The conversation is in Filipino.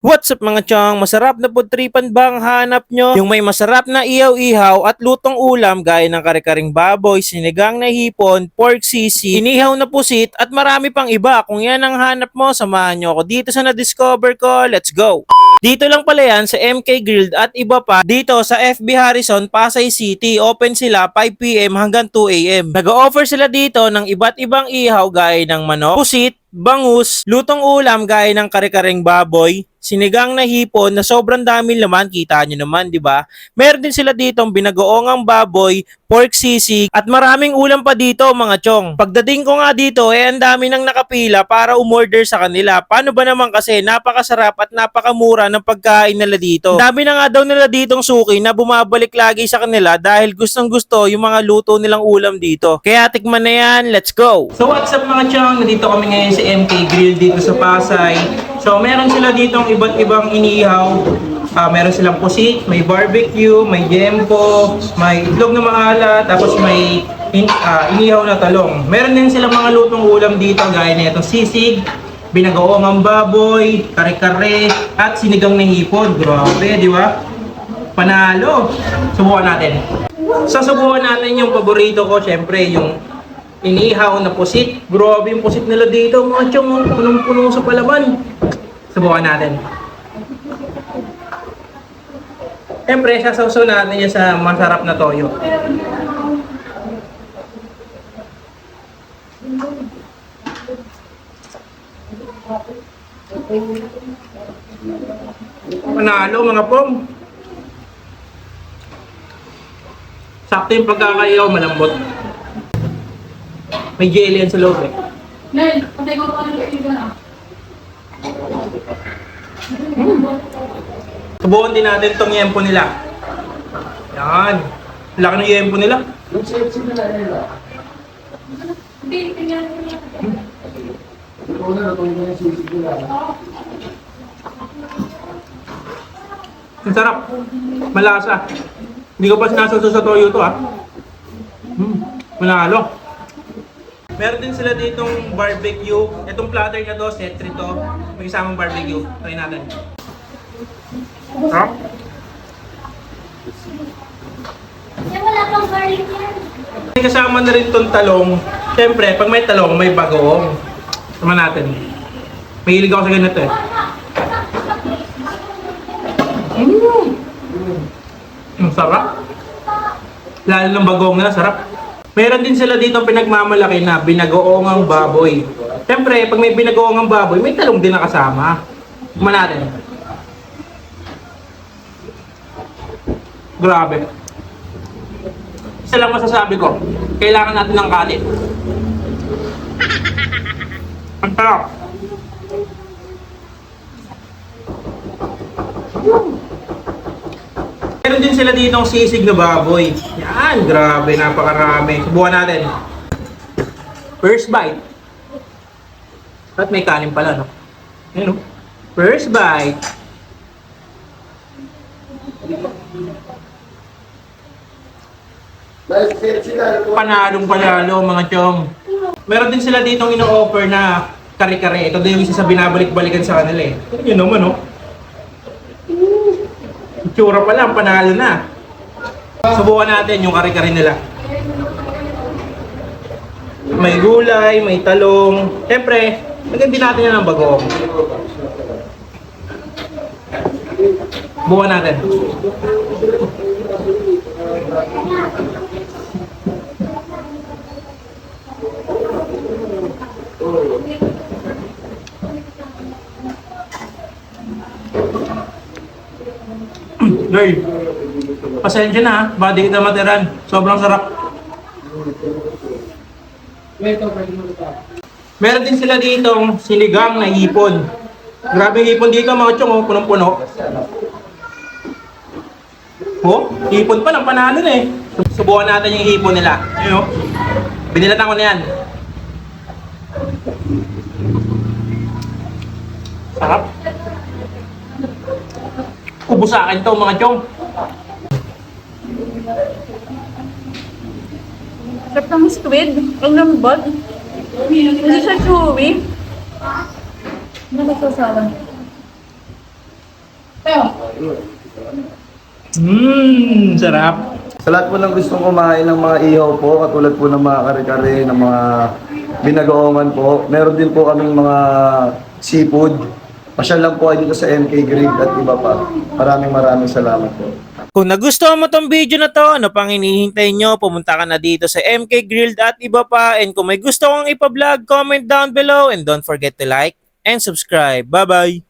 What's up mga chong? Masarap na putripan ba ang hanap nyo? Yung may masarap na ihaw-ihaw at lutong ulam gaya ng kare-karing baboy, sinigang na hipon, pork sisi, inihaw na pusit at marami pang iba. Kung yan ang hanap mo, samahan nyo ako dito sa na-discover ko. Let's go! Dito lang pala yan sa MK Grilled at iba pa dito sa FB Harrison, Pasay City. Open sila 5pm hanggang 2am. Nag-offer sila dito ng iba't ibang ihaw gaya ng manok, pusit, bangus, lutong ulam gaya ng kare-kareng baboy, sinigang na hipon na sobrang dami laman, kita nyo naman, di ba? Meron din sila ditong binagoongang baboy, pork sisig, at maraming ulam pa dito mga chong. Pagdating ko nga dito, eh ang dami nang nakapila para umorder sa kanila. Paano ba naman kasi napakasarap at napakamura ng pagkain nila dito. Ang Dami na nga daw nila ditong suki na bumabalik lagi sa kanila dahil gustong gusto yung mga luto nilang ulam dito. Kaya tikman na yan, let's go! So what's up mga chong? Nandito kami ngayon sa MK Grill dito sa Pasay. So meron sila ditong iba't ibang inihaw. Ah, meron silang pusit, may barbecue, may jempo, may itlog na maalat, tapos may in, ah, inihaw na talong. Meron din silang mga lutong ulam dito gaya na itong sisig, binagoong ang baboy, kare-kare, at sinigang na hipon. Grabe, di ba? Panalo! Subukan natin. Sasubukan natin yung paborito ko, syempre, yung inihaw na pusit. Grabe yung pusit nila dito, mga chong, oh. punong-puno sa palaman. Subukan natin. Siyempre, sasawsaw natin yan sa masarap na toyo. Panalo mga pong. Sakto yung pagkakayaw, malambot. May jelly yan sa loob eh. Nel, patay ko ka ng Subukan din natin tong yempo nila. Yan. Laki ng yempo nila. Ang sarap. Malasa. Hindi ko pa sinasawsaw sa toyo to ah. Hmm. Manalo. Meron din sila ditong barbecue. Itong platter na to, set 3 to. May kasamang barbecue. Try natin. Sarap. Yan, wala pang garlic yan. May kasama na rin tong talong. Siyempre, pag may talong, may bagoong. Tama natin. Mahilig ako sa ganito eh. Mm. Ang sarap. Lalo ng bagoong nila, sarap. Meron din sila dito pinagmamalaki na binagoongang baboy. Siyempre, pag may binagoongang baboy, may talong din na kasama. Tama natin. Grabe. Isa lang masasabi ko, kailangan natin ng kanin. Ang sarap. Meron din sila dito sisig na baboy. Yan, grabe, napakarami. Subukan natin. First bite. At may kanin pala, no? Yan, no? First bite. Panalong panalo mga chong. Meron din sila ditong ino-offer na kare-kare. Ito din yung isa sa binabalik-balikan sa kanila eh. Yun naman oh. Itsura pa lang, panalo na. Subukan natin yung kare-kare nila. May gulay, may talong. Siyempre, lagyan din natin yan ng bagong. Bukan natin. Lord, pasensya na ha. Baka di kita matiran. Sobrang sarap. Meron din sila ditong sinigang na hipon. Grabe hipon dito mga chong, oh, punong-puno. Oh, hipon pa lang, panalo na eh. Subukan natin yung hipon nila. Yun oh. Binilatan ko na yan. Sarap. Kubo sa akin to mga chong. Sarap ng squid. Ang lambot. Hindi siya chewy. Ano ba ito sa akin? Tayo. Mmm, sarap. Sa lahat po ng gustong kumain ng mga ihaw po, katulad po ng mga kare-kare, ng mga binagoongan po, meron din po kaming mga seafood. Pasyal lang po kayo dito sa MK Grill at iba pa. Maraming maraming salamat po. Kung nagustuhan mo tong video na to, ano pang hinihintay nyo, pumunta ka na dito sa MK Grilled at iba pa. And kung may gusto kong ipa-vlog, comment down below and don't forget to like and subscribe. Bye-bye!